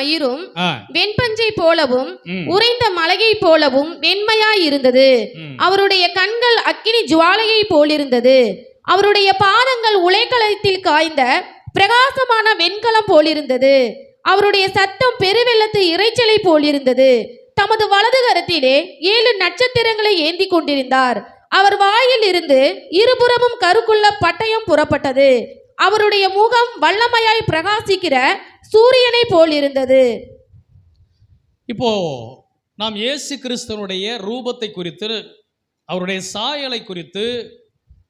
மயிரும் வெண்பஞ்சை போலவும் உறைந்த மலையை போலவும் வெண்மையாய் இருந்தது. அவருடைய கண்கள் அக்கினி ஜுவாலையை போலிருந்தது. அவருடைய பாதங்கள் உலைக்களத்தில் காய்ந்த பிரகாசமான வெண்கலம் போலிருந்தது. அவருடைய சத்தம் பெருவெள்ளத்து இரைச்சலை போலிருந்தது. தமது வலது கரத்திலே ஏழு நட்சத்திரங்களை ஏந்தி கொண்டிருந்தார். அவர் வாயில் இருந்து இருபுறமும் கருக்குள்ள பட்டயம் புறப்பட்டது. அவருடைய முகம் வல்லமையாய் பிரகாசிக்கிற சூரியனை போலிருந்தது இப்போ நாம் இயேசு கிறிஸ்தனுடைய ரூபத்தை குறித்து அவருடைய சாயலை குறித்து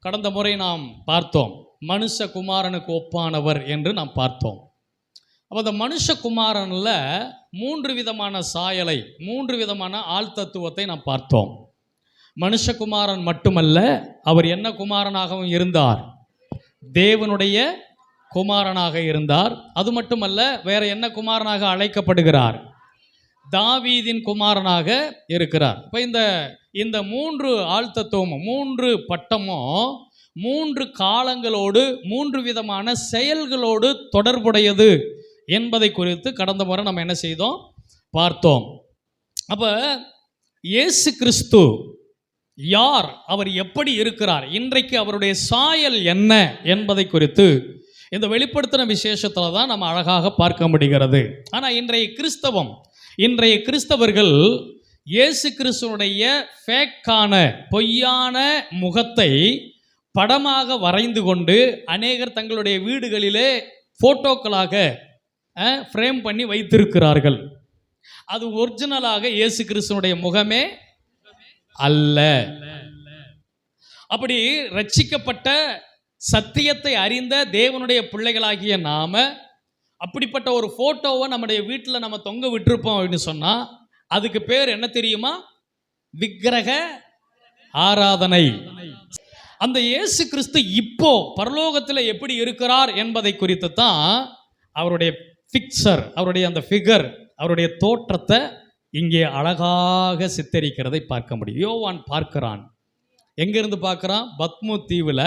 கடந்த முறை நாம் பார்த்தோம். மனுஷகுமாரனுக்கு ஒப்பானவர் என்று நாம் பார்த்தோம். அப்போ அந்த மனுஷகுமாரனில் மூன்று விதமான சாயலை மூன்று விதமான ஆள் தத்துவத்தை நாம் பார்த்தோம். மனுஷகுமாரன் மட்டுமல்ல அவர் என்ன குமாரனாகவும் இருந்தார்? தேவனுடைய குமாரனாக இருந்தார். அது மட்டுமல்ல வேற என்ன குமாரனாக அழைக்கப்படுகிறார்? தாவீதின் குமாரனாக இருக்கிறார். இப்போ இந்த இந்த மூன்று ஆழ்த்தத்துவமும் மூன்று பட்டமும் மூன்று காலங்களோடு மூன்று விதமான செயல்களோடு தொடர்புடையது என்பதை குறித்து கடந்த முறை நம்ம என்ன செய்தோம்? பார்த்தோம். அப்போ இயேசு கிறிஸ்து யார்? அவர் எப்படி இருக்கிறார்? இன்றைக்கு அவருடைய சாயல் என்ன என்பதை குறித்து இந்த வெளிப்படுத்தின விசேஷத்தில் தான் நம்ம அழகாக பார்க்க முடிகிறது. ஆனால் இன்றைய கிறிஸ்தவம் இன்றைய கிறிஸ்தவர்கள் இயேசு கிறிஸ்துவனுடைய ஃபேக்கான பொய்யான முகத்தை படமாக வரைந்து கொண்டு அநேகர் தங்களுடைய வீடுகளிலே ஃபோட்டோக்களாக ஃப்ரேம் பண்ணி வைத்திருக்கிறார்கள். அது ஒரிஜினலாக இயேசு கிறிஸ்துவனுடைய முகமே அல்ல. அப்படி ரட்சிக்கப்பட்ட சத்தியத்தை அறிந்த தேவனுடைய பிள்ளைகளாகிய நாம அப்படிப்பட்ட ஒரு ஃபோட்டோவை நம்முடைய வீட்டில் நம்ம தொங்க விட்டுருப்போம் அப்படின்னு சொன்னால் அதுக்கு பேர் என்ன தெரியுமா? விக்கிரக ஆராதனை. அந்த இயேசு கிறிஸ்து இப்போ பரலோகத்தில் எப்படி இருக்கிறார் என்பதை குறித்து தான் அவருடைய பிக்சர் அவருடைய அந்த ஃபிகர் அவருடைய தோற்றத்தை இங்கே அழகாக சித்தரிக்கிறதை பார்க்க முடியும். யோவான் பார்க்கிறான். எங்கேருந்து பார்க்குறான்? பத்மு தீவில்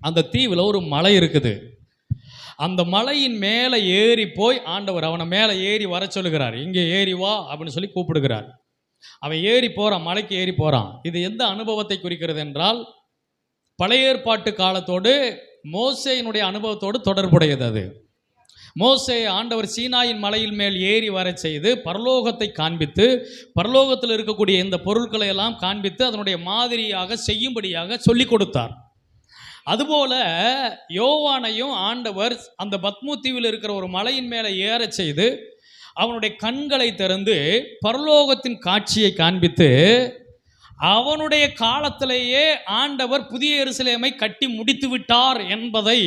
அந்த தீவில் ஒரு மலை இருக்குது. அந்த மலையின் மேலே ஏறி போய் ஆண்டவர் அவனை மேலே ஏறி வர சொல்லுகிறார். இங்கே ஏறி வா அப்படின்னு சொல்லி கூப்பிடுகிறார். அவன் ஏறி போகிறான் மலைக்கு ஏறி போகிறான் இது எந்த அனுபவத்தை குறிக்கிறது என்றால் பழைய ஏற்பாட்டு காலத்தோடு மோசையினுடைய அனுபவத்தோடு தொடர்புடையது அது. மோசே ஆண்டவர் சீனாயின் மலையின் மேல் ஏறி வரச் செய்து பரலோகத்தை காண்பித்து பரலோகத்தில் இருக்கக்கூடிய இந்த பொருட்களை எல்லாம் காண்பித்து அதனுடைய மாதிரியாக செய்யும்படியாக சொல்லிக் கொடுத்தார். அதுபோல யோவானையும் ஆண்டவர் அந்த பத்மு தீவில் இருக்கிற ஒரு மலையின் மேலே ஏறச் செய்து அவனுடைய கண்களை திறந்து பரலோகத்தின் காட்சியை காண்பித்து அவனுடைய காலத்திலேயே ஆண்டவர் புதிய எருசலேமை கட்டி முடித்து விட்டார் என்பதை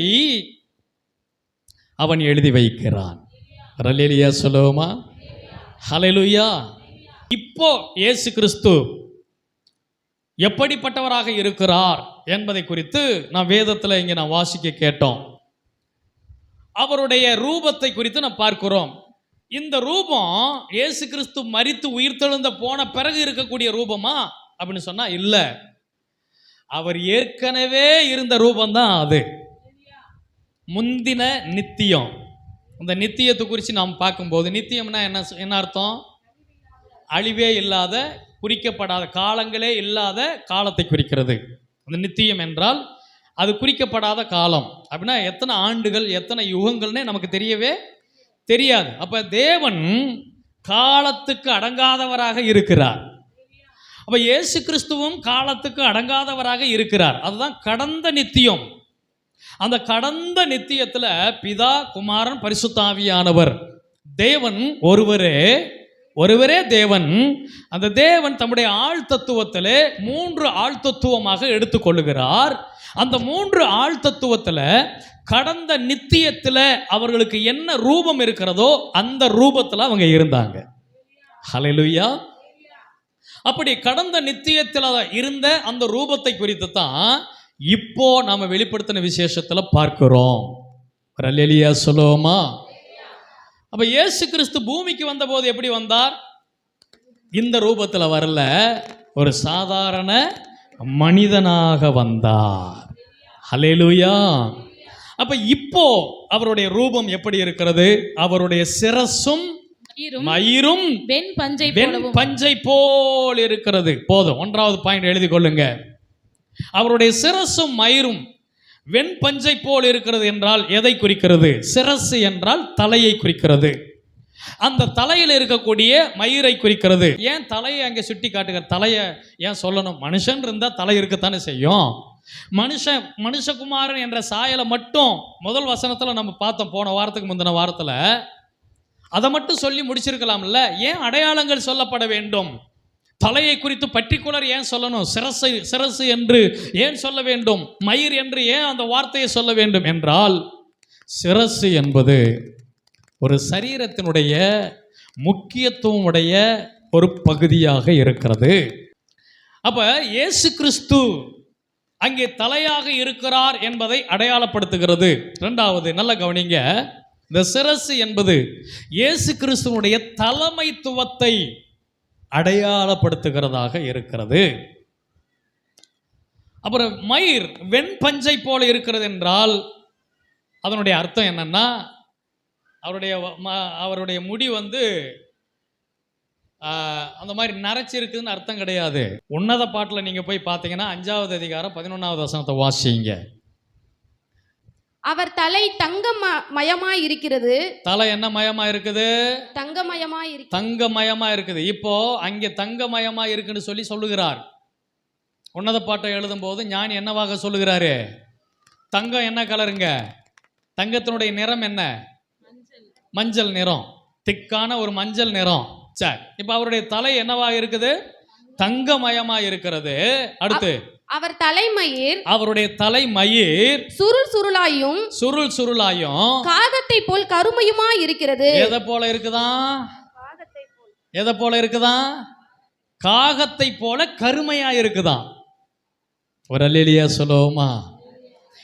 அவன் எழுதி வைக்கிறான். ரலேலியா சொல்லுவோமா? ஹலெலுயா இப்போ இயேசு கிறிஸ்து எப்படிப்பட்டவராக இருக்கிறார்? என்பதை குறித்து நான் வேதத்தில் இங்கே நான் வாசிக்க கேட்டோம். அவருடைய ரூபத்தை குறித்து நான் பார்க்கிறோம். இந்த ரூபம் இயேசு கிறிஸ்து மரித்து உயிர்த்தெழுந்த போன பிறகு இருக்கக்கூடிய ரூபமா? அப்படின்னு சொன்னா இல்லை. அவர் ஏற்கனவே இருந்த ரூபம்தான் அது. முந்தின நித்தியம். அந்த நித்தியத்தை குறித்து நாம் பார்க்கும்போது நித்தியம்னா என்ன என்ன அர்த்தம்? அழிவே இல்லாத குறிக்கப்படாத காலங்களே இல்லாத காலத்தை குறிக்கிறது. அந்த நித்தியம் என்றால் அது குறிக்கப்படாத காலம். அப்படின்னா எத்தனை ஆண்டுகள் எத்தனை யுகங்கள்னே நமக்கு தெரியவே தெரியாது. அப்போ தேவன் காலத்துக்கு அடங்காதவராக இருக்கிறார். அப்போ இயேசு கிறிஸ்துவும் காலத்துக்கு அடங்காதவராக இருக்கிறார். அதுதான் கடந்த நித்தியம். அந்த கடந்த நித்தியத்தில் பிதா குமாரன் பரிசுத்தாவியானவர். தேவன் ஒருவரே ஒருவரே தேவன் அந்த தேவன் தம்முடைய ஆள் தத்துவத்திலே மூன்று ஆள் தத்துவமாக எடுத்துக்கொள்ளுகிறார். அந்த மூன்று ஆள் தத்துவத்தில் கடந்த நித்தியத்தில் அவர்களுக்கு என்ன ரூபம் இருக்கிறதோ அந்த ரூபத்தில் அவங்க இருந்தாங்க. ஹலெலுயா அப்படி கடந்த நித்தியத்தில் இருந்த அந்த ரூபத்தை குறித்து தான் இப்போ நாம் வெளிப்படுத்தின விசேஷத்தில் பார்க்கிறோம். ரல்லியா சொல்லுவோமா? அப்ப இயேசு கிறிஸ்து பூமிக்கு வந்தபோது எப்படி வந்தார்? இந்த ரூபத்துல வரல. ஒரு சாதாரண மனிதனாக வந்தார். ஹalleluya. அப்ப இப்போ அவருடைய ரூபம் எப்படி இருக்கிறது? அவருடைய சிரசும் மயிரும் வெண் பஞ்சை வெண் பஞ்சை போல் இருக்கிறது. போதும். ஒன்றாவது பாயிண்ட் எழுதி கொள்ளுங்க. அவருடைய சிரசும் மயிரும் வெண் பஞ்சை போல் இருக்கிறது என்றால் எதை குறிக்கிறது? சிரசு என்றால் தலையை குறிக்கிறது. அந்த தலையில் இருக்கக்கூடிய மயிரை குறிக்கிறது. ஏன் தலையை அங்கே சுட்டி காட்டுகிற தலையை ஏன் சொல்லணும்? மனுஷன் இருந்தால் தலை இருக்கத்தானே செய்யும். மனுஷன் மனுஷகுமாரன் என்ற சாயலை மட்டும் முதல் வசனத்தில் நம்ம பார்த்தோம். போன வாரத்துக்கு முந்தின வாரத்தில். அதை மட்டும் சொல்லி முடிச்சிருக்கலாம்ல. ஏன் அடையாளங்கள் சொல்லப்பட வேண்டும்? தலையை குறித்து பர்டிகுலர் ஏன் சொல்லணும்? சிரசு சிரசு என்று ஏன் சொல்ல வேண்டும்? மயிர் என்று ஏன் அந்த வார்த்தையை சொல்ல வேண்டும் என்றால் சிரசு என்பது ஒரு சரீரத்தினுடைய முக்கியத்துவம் உடைய ஒரு பகுதியாக இருக்கிறது. அப்ப இயேசு கிறிஸ்து அங்கே தலையாக இருக்கிறார் என்பதை அடையாளப்படுத்துகிறது. இரண்டாவது நல்ல கவனிங்க. இந்த சிரசு என்பது இயேசு கிறிஸ்துவனுடைய தலைமைத்துவத்தை அடையாளப்படுத்துகிறதாக இருக்கிறது. அப்புறம் மயிர் வெண்பஞ்சை போல இருக்கிறது என்றால் அதனுடைய அர்த்தம் என்னன்னா அவருடைய ம- அவருடைய முடி வந்து அந்த மாதிரி நரைச்சிருக்குதுன்னு அர்த்தம் கிடையாது. உன்னத பாட்டில் நீங்கள் போய் பார்த்தீங்கன்னா அஞ்சாவது அதிகாரம் பதினொன்றாவது வசனத்தை வாசிங்க. அவர் தலை தங்கம் மயமாய் இருக்கிறது தலை என்ன மயமா இருக்குது தங்கமயமாய் இருக்கிறது தங்கமயமா இருக்குது இப்போ அங்கே தங்கமயமா இருக்குன்னு சொல்லி சொல்லுகிறார். உன்னத பாட்டை எழுதும்போது ஞானி என்னவாக சொல்லுகிறாரு? தங்கம் என்ன கலருங்க? தங்கத்தினுடைய நிறம் என்ன? மஞ்சள் நிறம். திக்கான ஒரு மஞ்சள் நிறம். சரி. இப்போ அவருடைய தலை என்னவாக இருக்குது தங்கமயமா இருக்கிறது அடுத்து. அவர் தலைமயிர் அவருடைய தலை மயிர் சுருள் சுருளாயும் சுருள் சுருளாயும் காகத்தை போல் கருமையுமாய் இருக்கிறது. எதை போல இருக்குதான் எதை போல இருக்குதான் காகத்தை போல கருமையா இருக்குதாம் ஒரு அல்லேலியா சொல்லுவோமா?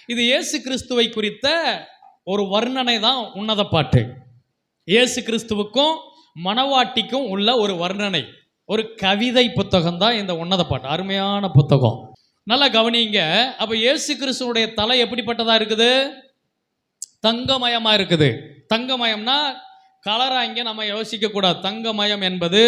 இது இயேசு கிறிஸ்துவை குறித்த ஒரு வர்ணனை தான் உன்னத பாட்டு. இயேசு கிறிஸ்துவுக்கும் மணவாட்டிக்கும் உள்ள ஒரு வர்ணனை. ஒரு கவிதை புத்தகம் தான் இந்த உன்னத பாட்டு. அருமையான புத்தகம். நல்லா கவனிங்க. அப்ப இயேசு கிறிஸ்துவனுடைய தலை எப்படிப்பட்டதா இருக்குது? தங்கமயமா இருக்குது. தங்கமயம்னா கலரா இங்க நம்ம யோசிக்க கூடாது. தங்கமயம் என்பது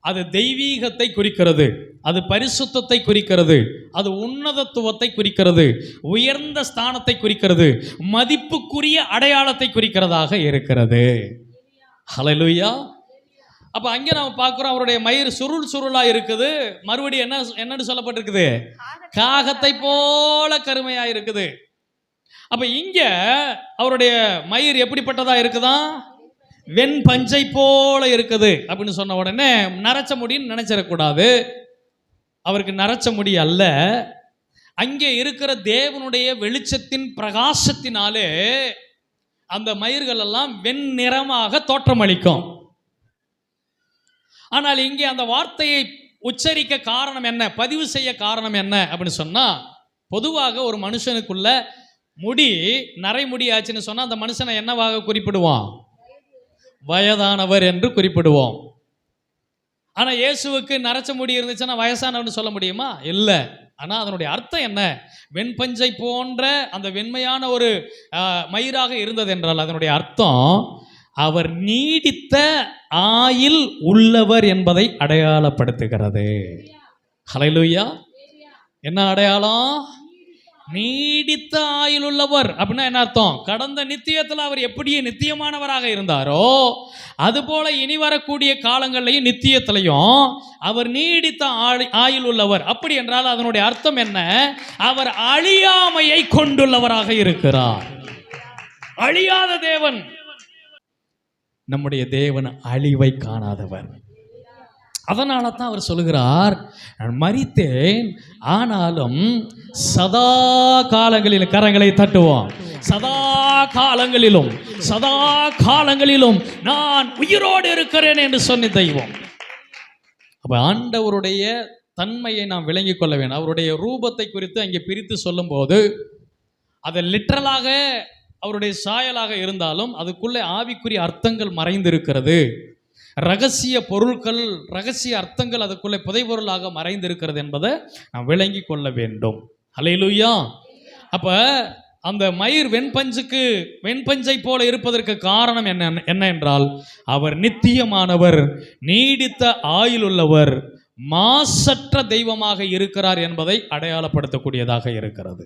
அது தெய்வீகத்தை குறிக்கிறது. அது பரிசுத்தத்தை குறிக்கிறது. அது உன்னதத்துவத்தை குறிக்கிறது. உயர்ந்த ஸ்தானத்தை குறிக்கிறது. மதிப்புக்குரிய அடையாளத்தை குறிக்கிறதாக இருக்கிறது. ஹலலுயா அப்ப அங்கே நம்ம பார்க்குறோம் அவருடைய மயிர் சுருள் சுருளா இருக்குது. மறுபடியும் என்ன என்னன்னு சொல்லப்பட்டிருக்குது? காகத்தை போல கருமையா இருக்குது அப்ப இங்க அவருடைய மயிர் எப்படிப்பட்டதா இருக்குதான் வெண் பஞ்சை போல இருக்குது. அப்படின்னு சொன்ன உடனே நரைச்ச முடின்னு நினைச்சிடக்கூடாது. அவருக்கு நரைச்ச முடி அல்ல. அங்கே இருக்கிற தேவனுடைய வெளிச்சத்தின் பிரகாசத்தினாலே அந்த மயிர்கள் எல்லாம் வெண்ணிறமாக தோற்றமளிக்கும். ஆனால் இங்கே அந்த வார்த்தையை உச்சரிக்க காரணம் என்ன? பதிவு செய்ய காரணம் என்ன? அப்படின்னு சொன்னால் பொதுவாக ஒரு மனுஷனுக்குள்ள முடி நரைமுடி ஆச்சுன்னு சொன்னால் அந்த மனுஷனை என்னவாக குறிப்பிடுவான்? வயதானவர் என்று குறிப்பிடுவோம். ஆனால் இயேசுவுக்கு நரைச்ச முடி இருந்துச்சுன்னா வயசானவர்னு சொல்ல முடியுமா? இல்லை. ஆனால் அதனுடைய அர்த்தம் என்ன? வெண்பஞ்சை போன்ற அந்த வெண்மையான ஒரு மயிராக இருந்தது என்றால் அதனுடைய அர்த்தம் அவர் நீடித்த ஆயில் உள்ளவர் என்பதை அடையாளப்படுத்துகிறது. ஹalleluya என்ன அடையாளம்? நீடித்த ஆயுள் உள்ளவர். அப்படின்னா என்ன அர்த்தம்? கடந்த நித்தியத்தில் அவர் எப்படியே நித்தியமானவராக இருந்தாரோ அதுபோல இனி வரக்கூடிய காலங்கள்லையும் நித்தியத்திலையும் அவர் நீடித்த ஆளி- ஆயுள் உள்ளவர். அப்படி என்றால் அதனுடைய அர்த்தம் என்ன? அவர் அழியாமையை கொண்டுள்ளவராக இருக்கிறார். அழியாத தேவன் நம்முடைய தேவன் அழிவை காணாதவர். அதனால தான் அவர் சொல்லுகிறார் நான் மறித்தேன் ஆனாலும் சதா காலங்களில் கரங்களை தட்டுவோம். சதா காலங்களிலும் சதா காலங்களிலும் நான் உயிரோடு இருக்கிறேன் என்று சொன்ன தெய்வம். அப்ப ஆண்டவருடைய தன்மையை நாம் விளங்கிக் கொள்ள வேண்டும். அவருடைய ரூபத்தை குறித்து அங்கே பிரித்து சொல்லும்போது அதை லிட்ரலாக அவருடைய சாயலாக இருந்தாலும் அதுக்குள்ளே ஆவிக்குரிய அர்த்தங்கள் மறைந்திருக்கிறது. ரகசிய பொருட்கள் ரகசிய அர்த்தங்கள் அதுக்குள்ளே புதைபொருளாக மறைந்திருக்கிறது என்பதை நாம் விளங்கி கொள்ள வேண்டும். அலையிலுயா அப்போ அந்த மயிர் வெண்பஞ்சுக்கு வெண்பஞ்சை போல இருப்பதற்கு காரணம் என்ன என்ன என்றால் அவர் நித்தியமானவர் நீடித்த ஆயுள் உள்ளவர் மாசற்ற தெய்வமாக இருக்கிறார் என்பதை அடையாளப்படுத்தக்கூடியதாக இருக்கிறது.